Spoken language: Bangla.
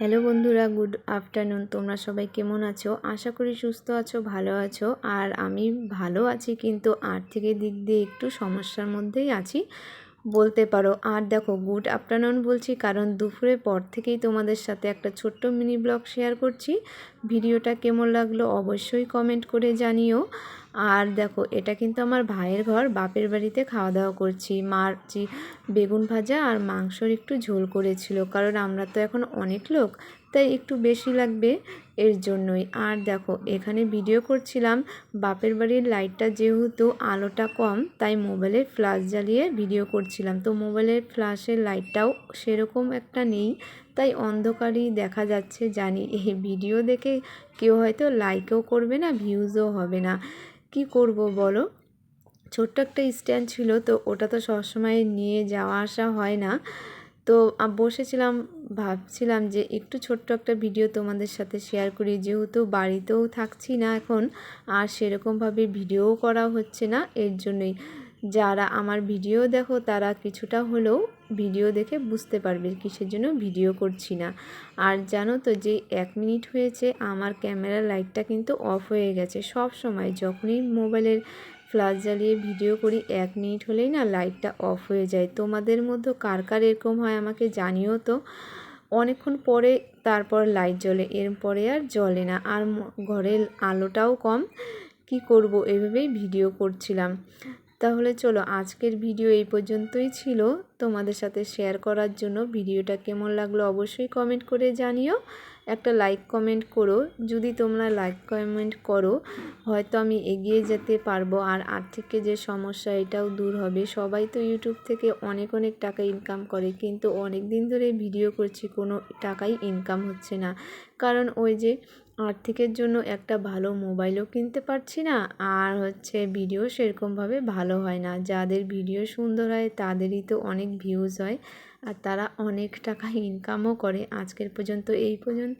হ্যালো বন্ধুরা, গুড আফটারনুন। তোমরা সবাই কেমন আছো? আশা করি সুস্থ আছো, ভালো আছো। আর আমি ভালো আছি, কিন্তু আর্থিকের দিক দিয়ে একটু সমস্যার মধ্যেই আছি। বলতে পারো, আর দেখো, গুড আফটারনুন বলছি কারণ দুপুরের পর থেকেই তোমাদের সাথে একটা ছোট্ট মিনি ব্লগ শেয়ার করছি। ভিডিওটা কেমন লাগল অবশ্যই কমেন্ট করে জানিও। আর দেখো, এটা কিন্তু আমার ভাইয়ের ঘর, বাপের বাড়িতে খাওয়া দাওয়া করছি। মার যে বেগুন ভাজা আর মাংসর একটু ঝোল করেছিল, কারণ আমরা তো এখন অনেক লোক, তাই একটু বেশি লাগবে এর জন্যই। আর দেখো, এখানে ভিডিও করছিলাম, বাপের বাড়ির লাইটটা যেহেতু আলোটা কম, তাই মোবাইলের ফ্ল্যাশ জ্বালিয়ে ভিডিও করছিলাম। তো মোবাইলের ফ্ল্যাশের লাইটটাও সেরকম একটা নেই তাই অন্ধকারই দেখা যাচ্ছে, জানি। এই ভিডিও দেখে কেউ হয়তো লাইকও করবে না ভিউজও হবে না। কি করব বলো? ছোট্ট একটা স্ট্যান্ড ছিল তো ওটা তো সবসময় নিয়ে যাওয়া আসা হয় না। তো বসেছিলাম, ভাবছিলাম যে একটু ছোট্ট একটা ভিডিও তোমাদের সাথে শেয়ার করি। যেহেতু বাড়িতেও থাকছি না এখন, আর সেরকমভাবে ভিডিও করা হচ্ছে না, এর জন্যই। যারা আমার ভিডিও দেখো, তারা কিছুটা হলেও ভিডিও দেখে বুঝতে পারবে কিসের জন্য ভিডিও করছি না। আর জানো তো যে এক মিনিট হয়েছে, আমার ক্যামেরার লাইটটা কিন্তু অফ হয়ে গেছে। সব সময় যখনই মোবাইলের ফ্ল্যাশ জ্বালিয়ে ভিডিও করি, এক মিনিট হলেই না লাইটটা অফ হয়ে যায়। তোমাদের মধ্যে কার কার এরকম হয় আমাকে জানিও তো। অনেকক্ষণ পরে তারপর লাইট জ্বলে, এরপরে আর জ্বলে না। আর ঘরের আলোটাও কম। কি করব? এভাবেই ভিডিও করছিলাম। তাহলে চলো আজকের ভিডিও এই পর্যন্তই ছিল। তোমাদের সাথে শেয়ার করার জন্য ভিডিওটা কেমন লাগল অবশ্যই কমেন্ট করে জানিও। একটা লাইক কমেন্ট করো। যদি তোমরা লাইক কমেন্ট করো, হয়তো আমি এগিয়ে যেতে পারব। আর আর্থিক যে সমস্যা, এটাও দূর হবে। সবাই তো ইউটিউব থেকে অনেক অনেক টাকা ইনকাম করে। কিন্তু অনেক দিন ধরে ভিডিও করছি, কোনো টাকাই ইনকাম হচ্ছে না। কারণ ওই যে আর্থিকের জন্য একটা ভালো মোবাইলও কিনতে পারছি না। আর হচ্ছে ভিডিও সেরকমভাবে ভালো হয় না। যাদের ভিডিও সুন্দর হয়, তাদেরই তো অনেক ভিউজ হয়। আর তারা অনেক টাকা ইনকামও করে। আজকের পর্যন্ত এই পর্যন্ত।